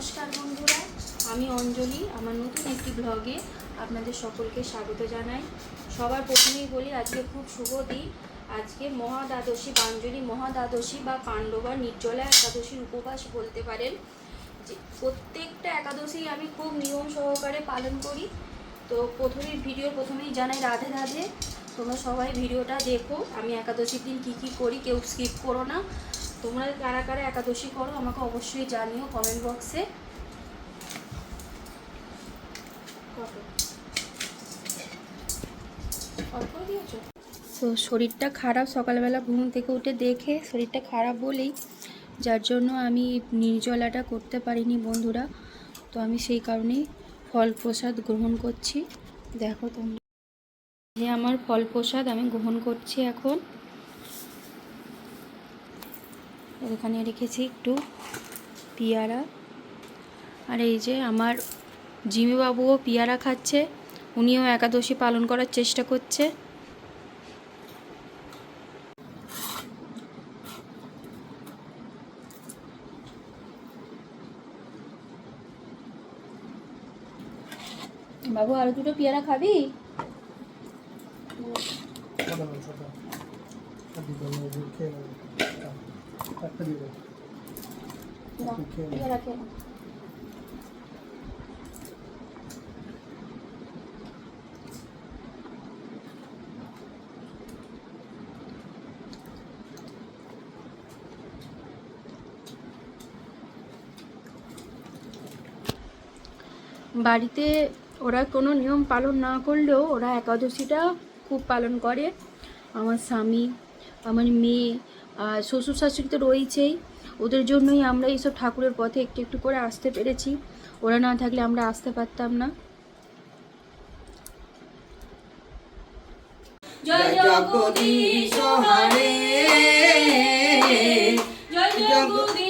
নমস্কার বন্ধুরা, আমি অঞ্জলি, আমার নতুন একটি ব্লগে আপনাদের সকলকে স্বাগত জানাই। সবার প্রথমেই বলি, আজকে খুব শুভ দিন। আজকে মহাদ্বাদশী বাঞ্জলি মহাদ্বাদশী বা পাণ্ডবা নির্জলা একাদশীর উপবাস বলতে পারেন। যে প্রত্যেকটা একাদশী আমি খুব নিয়ম সহকারে পালন করি। তো প্রথমেই ভিডিও প্রথমেই জানাই রাধে রাধে। তোমরা সবাই ভিডিওটা দেখো। আমি একাদশীর দিন কী কী করি কেউ স্কিপ করো না। তোমরা কারা কারা একাদশী করো, আমাকে অবশ্যই জানিও কমেন্ট বক্সে তো শরীরটা খারাপ, সকালবেলা ঘুম থেকে উঠে দেখে শরীরটা খারাপ বলেই, যার জন্য আমি নির্জলাটা করতে পারিনি বন্ধুরা। তো আমি সেই কারণেই ফল প্রসাদ গ্রহণ করছি। দেখো তোমরা যে আমার ফল প্রসাদ আমি গ্রহণ করছি এখন। এখানে রেখেছি একটু পিয়ারা। আর এই যে আমার জিমিবাবুও পিয়ারা খাচ্ছে, উনিও একাদশী পালন করার চেষ্টা করছে। বাবু, আরও দুটো পেয়ারা খাবি? একটা। বাড়িতে ওরা কোনো নিয়ম পালন না করলেও ওরা একাদশীটা খুব পালন করে। আমার স্বামী আমার মেয়ে আর শ্বশুর শাশুড়ি তো রয়েছেই। ওদের জন্যই আমরা এইসব ঠাকুরের পথে একটু একটু করে আসতে পেরেছি। ওরা না থাকলে আমরা আসতে পারতাম না। জয় জগদীশ হরে। জয় জগদীশ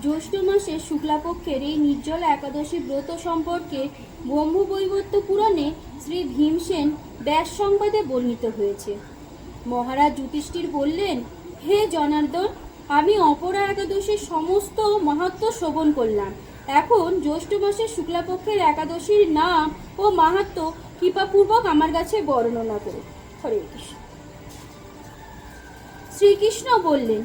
জ্যৈষ্ঠ মাসের শুক্লাপক্ষের এই নির্জলা একাদশী ব্রত সম্পর্কে ব্রহ্মবৈবর্ত পুরাণে শ্রী ভীমসেন ব্যাস সংবাদে বর্ণিত হয়েছে। মহারাজ যুধিষ্ঠির বললেন, হে জনার্দন, আমি অপরা একাদশীর সমস্ত মাহাত্ম শ্রবণ করলাম। এখন জ্যৈষ্ঠ মাসের শুক্লাপক্ষের একাদশীর নাম ও মাহাত্ম কৃপাপূর্বক আমার কাছে বর্ণনা করো। হরে কৃষ্ণ। শ্রীকৃষ্ণ বললেন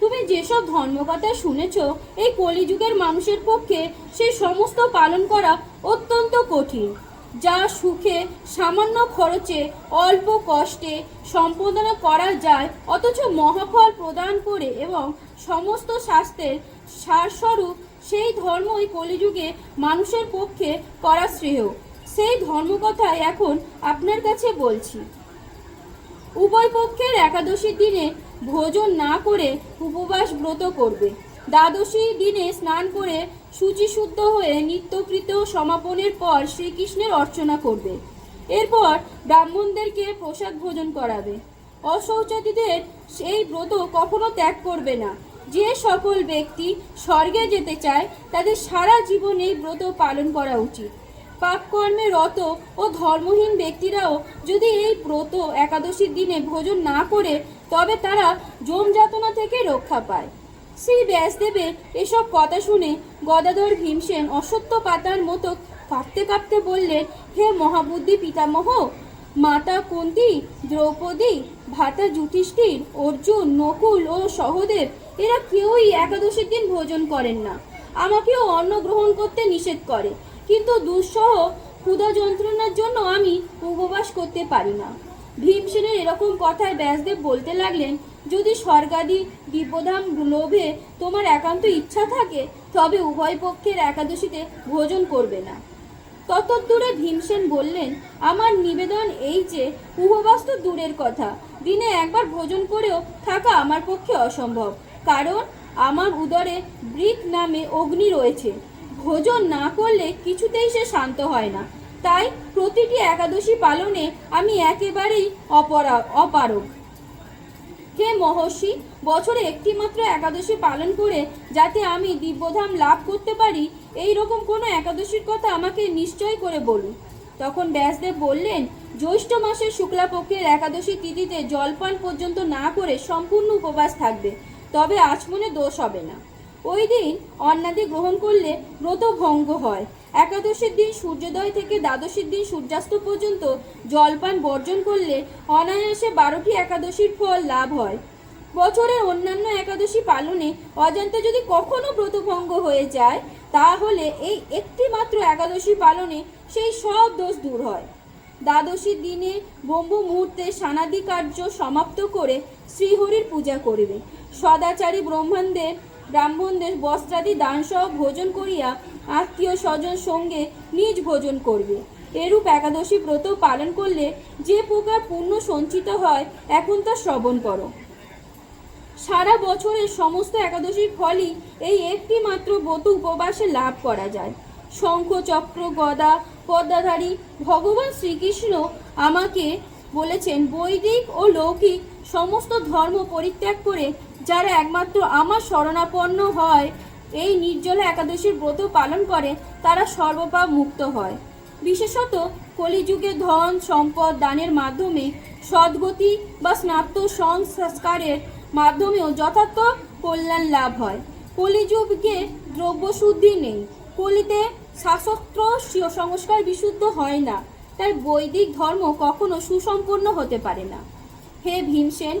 তুমি যেসব ধর্মকথা শুনেছ, এই কলিযুগের মানুষের পক্ষে সেই সমস্ত পালন করা অত্যন্ত কঠিন, যা সুখে, সামান্য খরচে, অল্প কষ্টে সম্পাদনা করা যায়, অথচ মহাফল প্রদান করে এবং সমস্ত শাস্ত্রের সারস্বরূপ সেই ধর্মই কলিযুগে মানুষের পক্ষে করা শ্রেয়। সেই ধর্মকথাই এখন আপনার কাছে বলছি। উভয় পক্ষের একাদশীর দিনে ভোজন না করে উপবাস ব্রত করবে। দ্বাদশী দিনে স্নান করে শুচিশুদ্ধ হয়ে নিত্যকৃত সমাপনের পর শ্রীকৃষ্ণের অর্চনা করবে। এরপর ব্রাহ্মণদেরকে প্রসাদ ভোজন করাবে। অশৌচাতীদের সেই ব্রত কখনো ত্যাগ করবে না। যে সকল ব্যক্তি স্বর্গে যেতে চায়, তাদের সারা জীবন এই ব্রত পালন করা উচিত। পাপকর্মে রত ও ধর্মহীন ব্যক্তিরাও যদি এই ব্রত একাদশীর দিনে ভোজন না করে তবে তারা যম যাতনা থেকে রক্ষা পায়? শ্রী ব্যাসদেবের এসব কথা শুনে গদাধর ভীমসেন অসত্য পাতার মতো কাঁপতে কাঁপতে বললেন, হে মহাবুদ্ধি পিতামহ, মাতা কুন্তি, দ্রৌপদী, ভাতা যুধিষ্ঠির, অর্জুন, নকুল ও সহদেব, এরা কেউই একাদশীর দিন ভোজন করেন না। আমাকেও অন্ন গ্রহণ করতে নিষেধ করে। কিন্তু দুঃসহ ক্ষুধা যন্ত্রণার জন্য আমি উপবাস করতে পারি না। ভীমসেনের এরকম কথায় ব্যাসদেব বলতে লাগলেন, যদি স্বর্গাদি দিব্যধাম লোভে তোমার একান্ত ইচ্ছা থাকে, তবে উভয় পক্ষের একাদশীতে ভোজন করবে না। ততদূরে ভীমসেন বললেন, আমার নিবেদন এই যে উপবাস তো দূরের কথা। দিনে একবার ভোজন করেও থাকা আমার পক্ষে অসম্ভব। কারণ আমার উদরে ব্রিক নামে অগ্নি রয়েছে। ভোজন না করলে কিছুতেই সে শান্ত হয় না। তাই প্রতিটি একাদশী পালনে আমি একেবারেই অপরা, অপারগ। হে মহর্ষি, বছরে একটি মাত্র একাদশী পালন করে যাতে আমি দিব্যধাম লাভ করতে পারি এই রকম কোনো একাদশীর কথা আমাকে নিশ্চয় করে বলুন। তখন ব্যাসদেব বললেন, জ্যৈষ্ঠ মাসের শুক্লাপক্ষের একাদশী তিথিতে জলপান পর্যন্ত না করে সম্পূর্ণ উপবাস থাকবে, তবে আচমনে দোষ হবে না। ওই দিন অন্নাদি গ্রহণ করলে ব্রত ভঙ্গ হয়। একাদশীর দিন সূর্যোদয় থেকে দ্বাদশীর দিন সূর্যাস্ত পর্যন্ত জলপান বর্জন করলে অনায়াসে বারোটি একাদশীর ফল লাভ হয়। বছরের অন্যান্য একাদশী পালনে অজান্তে যদি কখনো ব্রতভঙ্গ হয়ে যায়, তাহলে এই একটি মাত্র একাদশী পালনে সেই সব দোষ দূর হয়। দ্বাদশীর দিনে ব্রহ্ম মুহূর্তে সানাদি কার্য সমাপ্ত করে শ্রীহরির পূজা করবে। সদাচারী ব্রহ্মাণ্ডের ব্রাহ্মণদের বস্ত্রাদি দানসহ ভোজন করিয়া আত্মীয় স্বজন সঙ্গে নিজ ভোজন করবে। এরূপ একাদশী ব্রত পালন করলে যে প্রকার পুণ্য সঞ্চিত হয়, এখন তা শ্রবণ করো। সারা বছরের সমস্ত একাদশীর ফলই এই একটি মাত্র ব্রত উপবাসে লাভ করা যায়। শঙ্খ, চক্র, গদা, পদ্মাধারী ভগবান শ্রীকৃষ্ণ আমাকে বলেছেন, বৈদিক ও লৌকিক সমস্ত ধর্ম পরিত্যাগ করে যারা একমাত্র আমার শরণাপন্ন হয়, এই নির্জলা একাদশীর ব্রত পালন করে, তারা সর্বপাপ মুক্ত হয়। বিশেষত কলিযুগে ধন, সম্পদ, দানের মাধ্যমে, সদ্গতি বা স্নাপ্ত সংস্কারের মাধ্যমেও যথার্থ কল্যাণ লাভ হয়। কলিযুগে দ্রব্য শুদ্ধি নেই। কলিতে শাস্ত্র সংস্কার বিশুদ্ধ হয় না। তাই বৈদিক ধর্ম কখনো সুসম্পন্ন হতে পারে না। হে ভীমসেন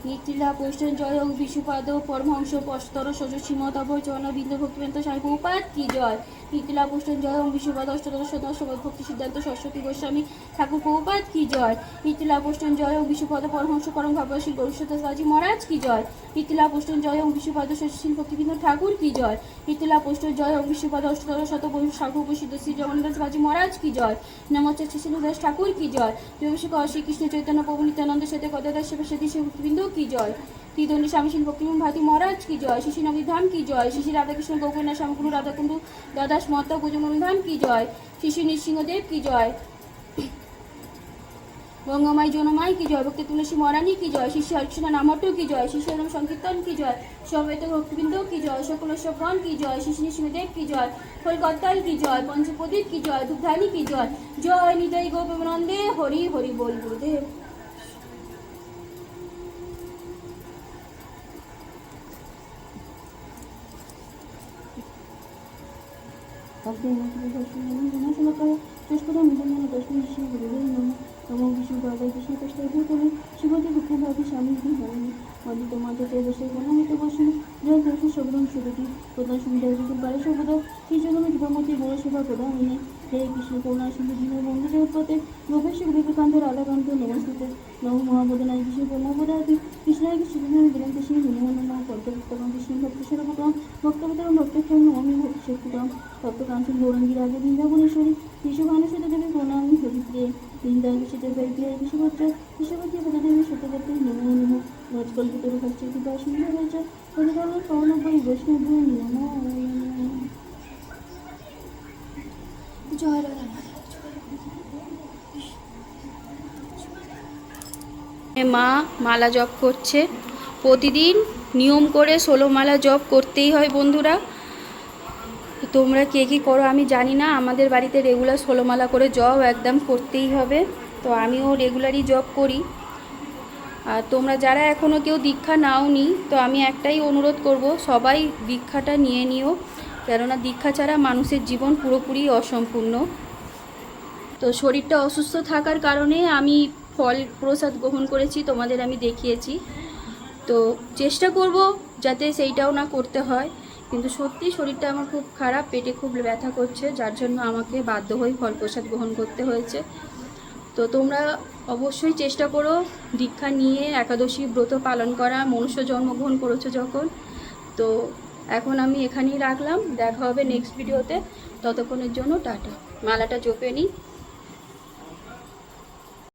কৃষ্ণ বৈষ্ণব জয় হোক বিশুপাদ পরমহংস পস্তর শোষ শ্রীমত অভয় চরণ বিন্দু ভক্তিবেন্ত স্বামী প্রপাত কি জয় নিতিলা বৈষ্ণব জয় হোক বিশুপাদ অষ্টদশ সদস্য ভক্তি সিদ্ধান্ত সরস্বতী গোস্বামী ঠাকুর প্রপাত কি জয় নিতিলা বৈষ্ণব জয় হোক বিশুপাদ পরমহংস পরম ভাবশীল গৌরসত সাজি মহারাজ কি জয় নিতিলা বৈষ্ণব জয় হোক বিশুপাদ শশীল ভক্তিবিন্দু ঠাকুর কি জয় নিতিলা বৈষ্ণব জয় হোক বিশুপাদ অষ্টদশ শত ঠাকুর প্রসিদ্ধ শ্রী জগন্নাথ বাজি মহারাজ কি জয় নমস্তে শ্রী দাস ঠাকুর কি জয় বিভূষিক শ্রীকৃষ্ণ চৈতন্য প্রভু সাথে গদাদাস সেবা সাথী ভক্তিবিন্দু কি জয় তীদণ্ডী স্বামীশীল ভক্তিমন ভাতি মহারাজ কি জয় শিশি নবী ধাম কি জয় শিশি রাধাকৃষ্ণ গৌকন্যা শ্যামকুণ্ডু রাধাকুণ্ডু দাদাস মহাত্মা গুজমন ধাম কি জয় শিশি নৃসিংহদেব কি জয় গঙ্গামাই জনমাই কি জয় ভক্তি তুলসী মহারানী কি জয় শিশি হরিকৃষ্ণ নামট্ট কি জয় শিশি হরম সংকীর্তন কি জয় সমবেত ভক্তিবৃন্দ কি জয় সকল সবগণ কি জয় শিশি নৃসিংহদেব কি জয় কলকাতাল কি জয় পঞ্চপ্রদীপ কি জয় ধূপধানী কি জয় জয় নিতাই গোপনন্দে হরি হরি বল গুরুদেব ভক্তি নাকি দর্শন জানাশোনা করে শেষ করে নিজের মনে দর্শন শ্রী গুরুদেব নম নম বিষ্ণু গদায় কৃষ্ণ কৃষ্ণ করে? শিবতী দুঃখে ভাবি স্বামী হরেনি অদিত মাঝে বসে গণমিত বসুন জয় দর্শন সবরম সুরতি প্রধান সুবিধা যুগল পারে সর্বদা শ্রীজগমে যুগমতী বড় সেবা প্রদানিনী হে কৃষ্ণ করুণা সিন্ধু দীন বন্ধু জগৎপতে গোপেশ্বর বিবেকান্ত রাধাকান্ত নমস্তুতে নম মহাবোধনায় কৃষ্ণ করুণাবোধাতি কৃষ্ণায় কৃষ্ণ বিরন্ত সিং হনুমান নম পদ্মভক্তগণ কৃষ্ণ ভক্ত সর্বপ্রম ভক্তবতরম ভক্তক্ষম নমি ভক্তি শক্তিকম ভক্ত কাঞ্চন গৌরঙ্গী রাজা বৃন্দাবনেশ্বরী। বিশ্বভানুসুত দেবী প্রণামী হরিপ্রিয়ে বৃন্দায় বিশিত বৈপ্রিয় বিশ্বভদ্র। বিশ্বভদ্র পদদেবী সত্যবতী নমো নমো। ভজকল্পিত রূপশ্চ কৃপা সুন্দর হয়েছে হরিধর্ম পৌনব্বই বৈষ্ণব নমো নমঃ। জয় রাধা মা মালা জপ করছে। প্রতিদিন নিয়ম করে ষোলো মালা জপ করতেই হয় বন্ধুরা। তোমরা কে কী করো আমি জানি না। আমাদের বাড়িতে রেগুলার ষোলো মালা করে জব একদম করতেই হবে। তো আমিও রেগুলারই জব করি। আর তোমরা যারা এখনও কেউ দীক্ষা নাও নি তো আমি একটাই অনুরোধ করব, সবাই দীক্ষাটা নিয়ে নিও। কেননা দীক্ষা ছাড়া মানুষের জীবন পুরোপুরি অসম্পূর্ণ। তো শরীরটা অসুস্থ থাকার কারণে আমি ফল প্রসাদ গ্রহণ করেছি, তোমাদের আমি দেখিয়েছি। তো চেষ্টা করব যাতে সেইটাও না করতে হয়। কিন্তু সত্যি শরীরটা আমার খুব খারাপ, পেটে খুব ব্যথা করছে, যার জন্য আমাকে বাধ্য হয়ে ফল প্রসাদ গ্রহণ করতে হয়েছে। তো তোমরা অবশ্যই চেষ্টা করো দীক্ষা নিয়ে একাদশী ব্রত পালন করা, মনুষ্য জন্মগ্রহণ করেছ যখন, তো এখন আমি এখানেই রাখলাম। দেখা হবে নেক্সট ভিডিওতে ততক্ষণের জন্য টাটা। মালাটা চোপে নিই।